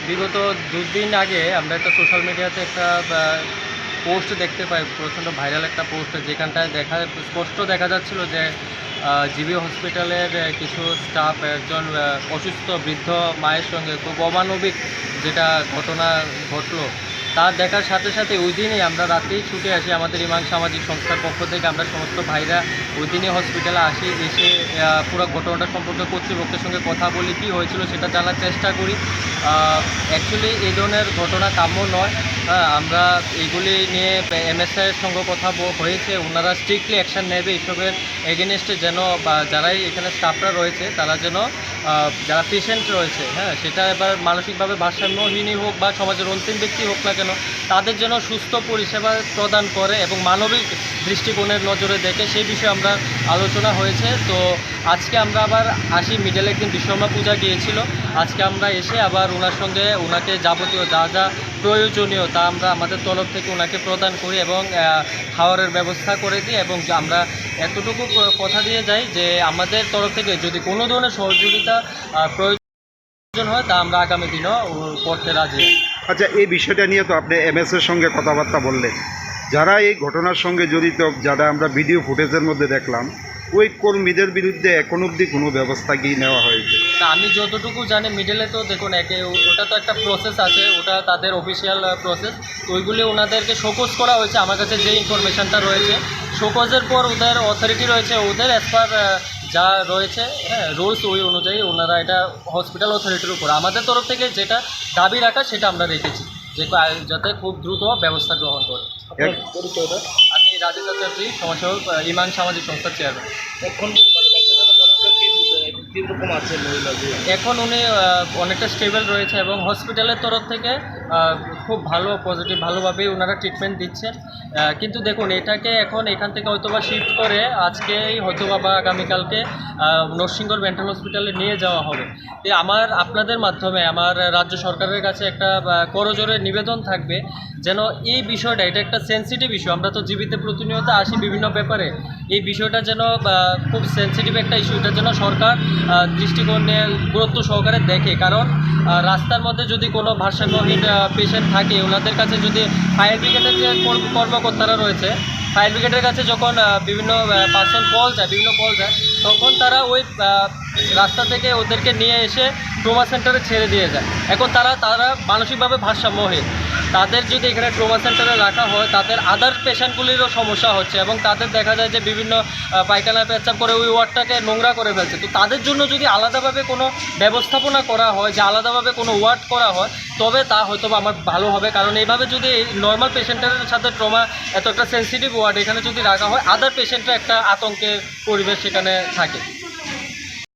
বিগত দুদিন আগে আমরা একটা সোশ্যাল মিডিয়াতে একটা পোস্ট দেখতে পাই, প্রচণ্ড ভাইরাল একটা পোস্ট যেখানটায় দেখা, স্পষ্ট দেখা যাচ্ছিল যে জিবি হসপিটালের কিছু স্টাফ একজন অসুস্থ বৃদ্ধ মায়ের সঙ্গে খুব অমানবিক যেটা ঘটনা ঘটলো। তা দেখার সাথে সাথে ওই দিনই আমরা রাতেই ছুটে আসি আমাদের ইমাং সামাজিক সংস্থার পক্ষ থেকে। আমরা সমস্ত ভাইরা ওই দিনই হসপিটালে আসি, এসে পুরো ঘটনাটা সম্পর্কে কর্তৃপক্ষের সঙ্গে কথা বলি, কী হয়েছিল সেটা জানার চেষ্টা করি। অ্যাকচুয়ালি এই ধরনের ঘটনা কাম্য নয়। হ্যাঁ, আমরা এইগুলি নিয়ে এমএসআইয়ের সঙ্গে কথা হয়েছে। ওনারা স্ট্রিক্টলি অ্যাকশন নেবে এইসবের এগেনস্টে যেন বা যারাই এখানে স্টাফরা রয়েছে তারা যেন যারা পেশেন্ট রয়েছে হ্যাঁ সেটা এবার মানসিকভাবে ভারসাম্যহীনই হোক বা সমাজের অন্তিম ব্যক্তি হোক না কেন তাদের জন্য সুস্থ পরিষেবা প্রদান করে এবং মানবিক দৃষ্টিকোণের নজরে দেখে সেই বিষয়ে আমরা আলোচনা হয়েছে। তো আজকে আমরা আবার আসি মিডল একদিন বিশ্বকর্মা পূজা গিয়েছিল। আজকে আমরা এসে আবার ওনার সঙ্গে ওনাকে যাবতীয় যা যা প্রয়োজনীয় তা আমরা আমাদের তরফ থেকে ওনাকে প্রদান করি এবং খাওয়ারের ব্যবস্থা করে দিই এবং আমরা এতটুকু কথা দিয়ে যাই যে আমাদের তরফ থেকে যদি কোনো ধরনের সহযোগিতা প্রয়োজন হয় তা আমরা আগামী দিনও করতে রাজি আচ্ছা এই বিষয়টা নিয়ে তো আপনি এমএস এর সঙ্গে কথাবার্তা বললেন। যারা এই ঘটনার সঙ্গে জড়িত, যারা আমরা ভিডিও ফুটেজের মধ্যে দেখলাম ওই কর্মীদের বিরুদ্ধে এখন অবধি কোনো ব্যবস্থা কি নেওয়া হয়েছে? তা আমি যতটুকু জানি মিডলে তো দেখুন, একে ওটা তো একটা প্রসেস আছে, ওটা তাদের অফিসিয়াল প্রসেস তো ওইগুলি ওনাদেরকে শোকজ করা হয়েছে, আমার কাছে যে ইনফরমেশনটা রয়েছে। শোকজের পর ওদের অথরিটি রয়েছে, ওদের অ্যাজ পার যা রয়েছে হ্যাঁ রুলস ওই অনুযায়ী ওনারা এটা হসপিটাল অথরিটির উপর। আমাদের তরফ থেকে যেটা দাবি রাখা, সেটা আমরা রেখেছি, যে যাতে খুব দ্রুত ব্যবস্থা গ্রহণ করে। আমি রাজেশ আচার্যী সমাজসেবক ইমান সামাজিক সংস্থার চেয়ারম্যান এখন মানে কীরকম আছে মহিলাদের? এখন উনি অনেকটা স্টেবল রয়েছে এবং হসপিটালের তরফ থেকে খুব ভালো পজিটিভ ভালোভাবেই ওনারা ট্রিটমেন্ট দিচ্ছেন। কিন্তু দেখুন, এটাকে এখন এখান থেকে হয়তোবা শিফট করে আজকেই হয়তোবা বা আগামীকালকে নরসিংহর মেন্টাল হসপিটালে নিয়ে যাওয়া হবে। আমার, আপনাদের মাধ্যমে, আমার রাজ্য সরকারের কাছে একটা করজোরে নিবেদন থাকবে যেন এই বিষয়টা, এটা একটা সেন্সিটিভ ইস্যু আমরা তো জীবিত প্রতিনিয়ত আসি বিভিন্ন ব্যাপারে। এই বিষয়টা যেন খুব সেন্সিটিভ একটা ইস্যু এটা যেন সরকার দৃষ্টিকোণে গুরুত্ব সহকারে দেখে। কারণ রাস্তার মধ্যে যদি কোনো ভারসাম্যহীন পেশেন্ট থাকে, ওনাদের কাছে যদি ফায়ার ব্রিগেডের যে কর্ম- কর্মকর্তারা রয়েছে ফায়ার ব্রিগেডের কাছে যখন বিভিন্ন পার্সন কল যায়, বিভিন্ন কল যায়, তখন তারা ওই রাস্তা থেকে ওদেরকে নিয়ে এসে ট্রোমা সেন্টারে ছেড়ে দিয়ে যায়। এখন তারা তারা মানসিকভাবে ভারসাম্যহীন। তাদের যদি এখানে ট্রোমা সেন্টারে রাখা হয়, তাদের আদার পেশেন্টগুলিরও সমস্যা হচ্ছে এবং তাদের দেখা যায় যে বিভিন্ন পায়খানা পেচ্ছাপ করে ওই ওয়ার্ডটাকে নোংরা করে ফেলছে। তো তাদের জন্য যদি আলাদাভাবে কোনো ব্যবস্থাপনা করা হয়, যে আলাদাভাবে কোনো ওয়ার্ড করা হয়, তবে তা হয়তো আমার ভালো হবে। কারণ এইভাবে যদি নর্মাল পেশেন্টের সাথে ট্রমা এত একটা সেন্সিটিভ ওয়ার্ড এখানে যদি রাখা হয় আদার পেশেন্টের একটা আতঙ্কের পরিবেশ সেখানে থাকে।